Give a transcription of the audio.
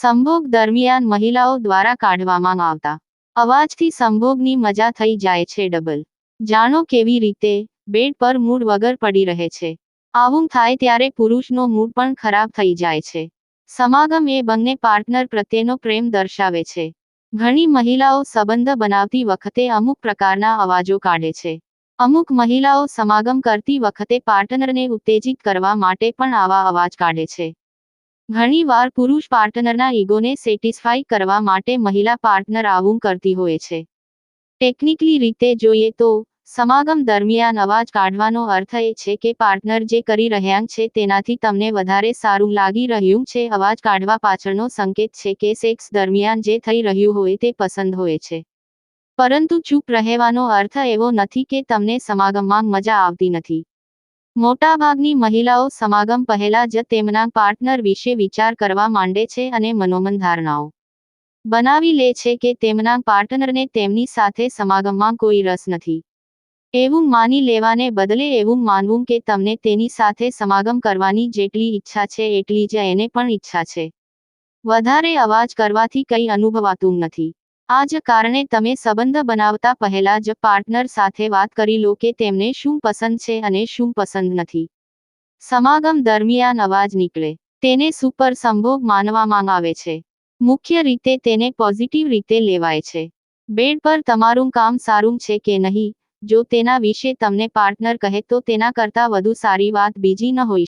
સંભોગ દરમિયાન મહિલાઓ દ્વારા કાઢવામાં આવતા. અવાજથી સંભોગની મજા થઈ જાય છે ડબલ. જાણો કેવી રીતે? બેડ પર મૂડ વગર પડી રહે છે. આવું થાય ત્યારે પુરુષનો મૂડ પણ ખરાબ થઈ જાય છે. સમાગમ એ બંને પાર્ટનર પ્રત્યેનો પ્રેમ દર્શાવે છે. ઘણી મહિલાઓ સંબંધ બનાવતી વખતે અમુક પ્રકારના અવાજો કાઢે છે. અમુક મહિલાઓ સમાગમ કરતી વખતે પાર્ટનરને ઉત્તેજિત કરવા માટે પણ આવા અવાજ કાઢે છે. ઘણીવાર પુરુષ પાર્ટનરના ઈગોને સેટિસ્ફાઈ કરવા માટે મહિલા પાર્ટનર આવું કરતી હોય છે. ટેકનિકલી રીતે જોઈએ તો, સમાગમ દરમિયાન અવાજ કાઢવાનો અર્થ એ છે કે પાર્ટનર જે કરી રહ્યા છે તેનાથી તમને વધારે સારું લાગી રહ્યું છે. અવાજ કાઢવા પાછળનો સંકેત છે કે સેક્સ દરમિયાન જે થઈ રહ્યું હોય તે પસંદ હોય છે. પરંતુ ચૂપ રહેવાનો અર્થ એવો નથી કે તમને સમાગમમાં મજા આવતી નથી. મોટાભાગની મહિલાઓ સમાગમ પહેલા જ તેમના પાર્ટનર વિશે વિચાર કરવા માંડે છે અને મનોમન ધારણાઓ બનાવી લે છે કે તેમના પાર્ટનરને તેમની સાથે સમાગમમાં કોઈ રસ નથી. એવું માની લેવાને બદલે એવું માનવું કે તમને તેની સાથે સમાગમ કરવાની જેટલી ઈચ્છા છે એટલી જ એને પણ ઈચ્છા છે. વધારે અવાજ કરવાથી કંઈ અનુભવાતું નથી. આ જ કારણે તમે સંબંધ બનાવતા પહેલા જ પાર્ટનર સાથે વાત કરી લો કે તેમને શું પસંદ છે અને શું પસંદ નથી. સમાગમ દરમિયાન અવાજ નીકળે. તેને સુપર સંભોગ માનવામાં આવે છે. મુખ્ય રીતે તેને પોઝિટિવ રીતે લેવાય છે. બેડ પર તમારું કામ સારું છે કે નહીં? જો તેના વિશે તમને પાર્ટનર કહે તો તેના કરતાં વધુ સારી વાત બીજી ન હોઈ